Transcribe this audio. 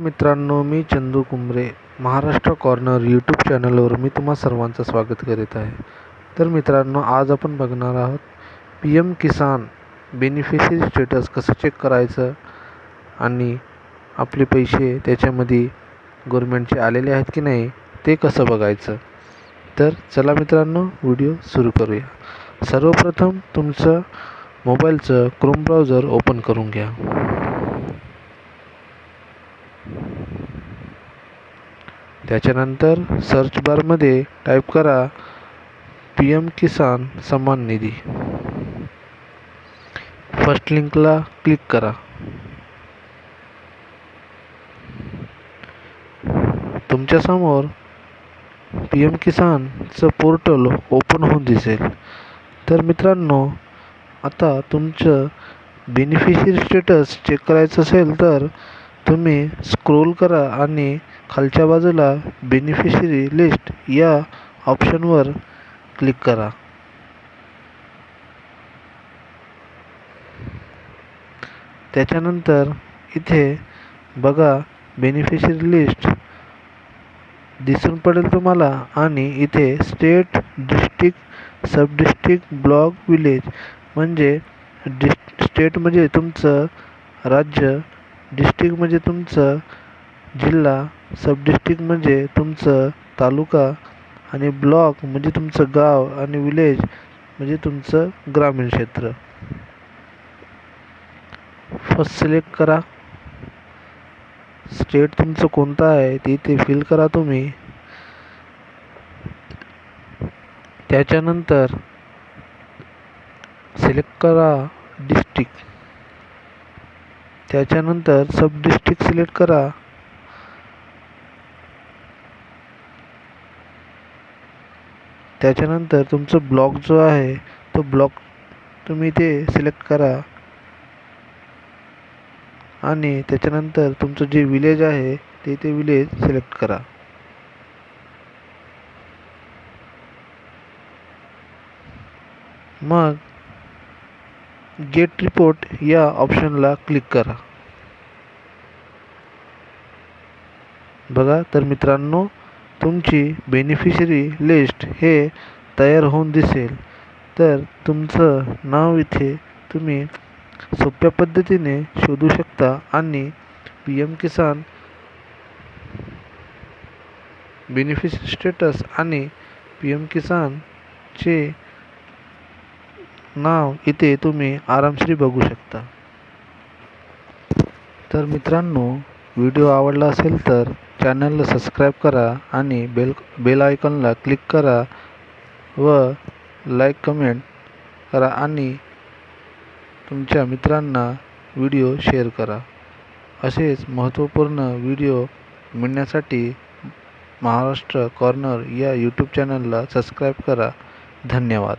मित्रांनो मी Chandu Kumbre. Maharashtra corner YouTube चॅनलवर मी तुम्हा सर्वांचं स्वागत करीत आहे. तर मित्रांनो आज आपण बघणार आहोत P M Kisan beneficiary status कसं चेक करायचं आणि आपले पैसे त्याच्यामध्ये गव्हर्मेंटचे आलेले आहेत की नाही ते कसं बघायचं. तर चला मित्रांनो व्हिडिओ सुरू करूया. सर्वप्रथम तुमचं मोबाईलचं क्रोम ब्राउझर ओपन करून घ्या. त्याच्यानंतर सर्च बारमध्ये टाईप करा P M Kisan Samman Nidhi first लिंकला click करा. तुमच्यासमोर पी एम किसानचं पोर्टल ओपन होऊन दिसेल. तर मित्रांनो आता तुमचं बेनिफिशरी स्टेटस चेक करायचं असेल तर तुम्ही स्क्रोल करा आणि खालच्या बाजूला बेनिफिशरी लिस्ट या ऑप्शनवर क्लिक करा. त्याच्यानंतर इथे बघा बेनिफिशरी लिस्ट दिसून पडेल तुम्हाला आणि इथे state district sub district block village म्हणजे डिस् स्टेट म्हणजे तुमचं राज्य डिस्ट्रिक्ट म्हणजे तुमचं जिल्हा सब डिस्ट्रिक्ट म्हणजे तुमचं तालुका आणि ब्लॉक म्हणजे तुमचं गाव आणि विलेज म्हणजे तुमचं ग्रामीण क्षेत्र. फर्स्ट सिलेक्ट करा. स्टेट तुमचं कोणतं आहे ते इथे फिल करा तुम्ही. त्याच्यानंतर सिलेक्ट करा डिस्ट्रिक्ट त्याच्यानंतर सब डिस्ट्रिक्ट सिलेक्ट करा. त्याच्यानंतर तुमचं ब्लॉक जो आहे तो ब्लॉक तुम्ही ते सिलेक्ट करा. आणि त्याच्यानंतर तुमचं जे विलेज आहे ते ते विलेज सिलेक्ट करा. मग गेट रिपोर्ट या ऑप्शनला क्लिक करा. बघा तर मित्रांनो तुमची बेनिफिशरी लिस्ट हे तयार होऊन दिसेल. तर तुमचं नाव इथे तुम्ही सोप्या पद्धतीने शोधू शकता आणि P M Kisan beneficiary status आणि पी एम किसानचे नाव इथे तुम्ही आरामशीर बघू शकता. तर मित्रांनो व्हिडिओ आवडला असेल तर चॅनलला सबस्क्राईब करा आणि बेल बेल आयकॉनला क्लिक करा व लाईक कमेंट करा आणि तुमच्या मित्रांना व्हिडिओ शेअर करा. असेच महत्त्वपूर्ण व्हिडिओ मिळण्यासाठी महाराष्ट्र कॉर्नर या यूट्यूब चॅनलला सबस्क्राईब करा. धन्यवाद.